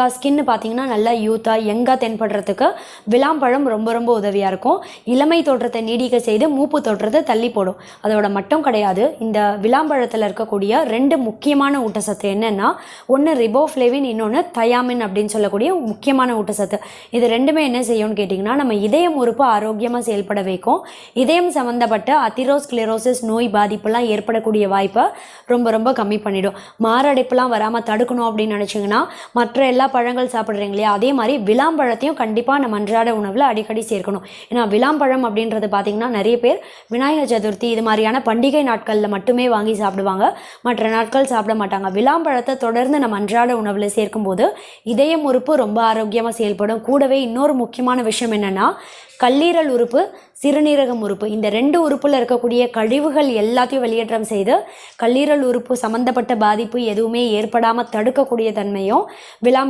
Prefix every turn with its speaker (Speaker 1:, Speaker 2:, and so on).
Speaker 1: யங்கா skin பார்த்தீங்கன்னா நல்லா யூத்தாக யங்காக தென்படுறதுக்கு விளாம்பழம் ரொம்ப ரொம்ப உதவியாக இருக்கும். இளமை தோற்றத்தை நீடிக்க செய்து மூப்பு தோற்றத்தை தள்ளி போடும். அதோட மட்டும் கிடையாது இந்த விளாம்பழத்தில் இருக்கக்கூடிய ரெண்டு முக்கியமான ஊட்டச்சத்து என்னென்னா ஒன்று ரிபோஃப்ளேவின் இன்னொன்று தயாமின் அப்படின்னு சொல்லக்கூடிய முக்கியமான ஊட்டச்சத்து. இது ரெண்டுமே என்ன செய்யும்னு கேட்டிங்கன்னா நம்ம இதயம் உறுப்பு ஆரோக்கியமாக செயல்பட வைக்கும். இதயம் சம்மந்தப்பட்ட அதிரோஸ்க்ளெரோசிஸ் நோய் பாதிப்புலாம் ஏற்படக்கூடிய வாய்ப்பை ரொம்ப ரொம்ப கம்மி பண்ணிடும். மாரடைப்புலாம் வராமல் தடுக்கணும் அப்படின்னு நினச்சிங்கன்னா மற்ற எல்லா பழங்கள் சாப்பிட்றீங்க இல்லையா? அதே மாதிரி விளாம்பழத்தையும் கண்டிப்பாக நம்ம அன்றாட உணவில் அடிக்கடி சேர்க்கணும். ஏன்னா விளாம்பழம் அப்படின்றது பார்த்திங்கன்னா நிறைய பேர் விநாயகர் சதுர்த்தி இது மாதிரியான பண்டிகை நாட்களில் மட்டுமே வாங்கி சாப்பிடுவாங்க. மற்ற நாட்கள் சாப்பிட மாட்டாங்க. விளாம்பழத்தை தொடர்ந்து நம்ம அன்றாட உணவில் சேர்க்கும்போது இதயம் உறுப்பு ரொம்ப ஆரோக்கியமாக செயல்படும். கூடவே இன்னொரு முக்கியமான விஷயம் என்னென்னா கல்லீரல் உறுப்பு சிறுநீரகம் உறுப்பு. இந்த ரெண்டு உறுப்பில் இருக்கக்கூடிய கழிவுகள் எல்லாத்தையும் வெளியேற்றம் செய்து கல்லீரல் உறுப்பு சம்மந்தப்பட்ட பாதிப்பு எதுவுமே ஏற்படாமல் தடுக்கக்கூடிய தன்மையும் விளாம்ப